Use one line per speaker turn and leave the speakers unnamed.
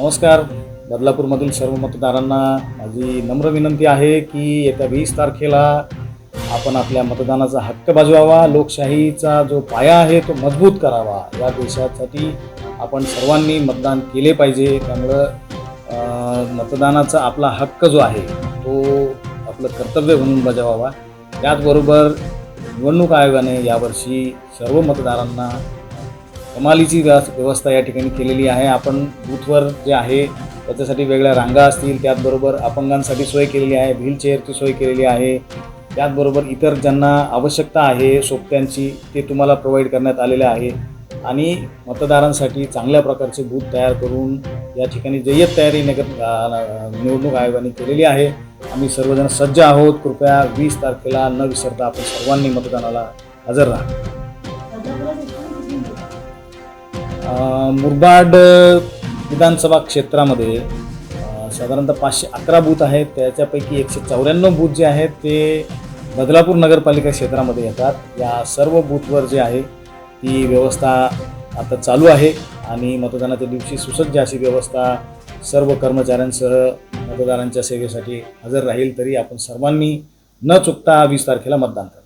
नमस्कार. बदलापूरमधील सर्व मतदारांना माझी नम्र विनंती आहे की येत्या वीस तारखेला आपण आपल्या मतदानाचा हक्क बजवावा लोकशाहीचा जो पाया आहे तो मजबूत करावा. या देशासाठी आपण सर्वांनी मतदान केले पाहिजे. त्यामुळं मतदानाचा आपला हक्क जो आहे तो आपलं कर्तव्य म्हणून बजावावा. त्याचबरोबर निवडणूक आयोगाने यावर्षी सर्व मतदारांना कमालीची व्यवस्था या ठिकाणी केलेली आहे. आपण बूथवर जे आहे त्याच्यासाठी वेगळ्या रांगा असतील त्याचबरोबर अपंगांसाठी सोय केलेली आहे व्हीलचेअरची सोय केलेली आहे. त्याचबरोबर इतर ज्यांना आवश्यकता आहे सोबत्यांची ते तुम्हाला प्रोव्हाइड करण्यात आलेले आहे. आणि मतदारांसाठी चांगल्या प्रकारचे बूथ तयार करून या ठिकाणी जय्यत तयारी नगर निवडणूक आयोगाने केलेली आहे. आम्ही सर्वजण सज्ज आहोत. कृपया वीस तारखेला न विसरता आपण सर्वांनी मतदानाला हजर राहा. मुरबाड विधानसभा क्षेत्रामध्ये साधारणतः पाचशे अकरा बूथ आहेत. त्याच्यापैकी एकशे चौऱ्याण्णव बूथ जे आहेत ते बदलापूर नगरपालिका क्षेत्रामध्ये येतात. या सर्व बूथवर जे आहे ती व्यवस्था आता चालू आहे आणि मतदानाच्या दिवशी सुसज्ज अशी व्यवस्था सर्व कर्मचाऱ्यांसह मतदारांच्या सेवेसाठी हजर राहील तरी आपण सर्वांनी न चुकता वीस तारखेला मतदान करा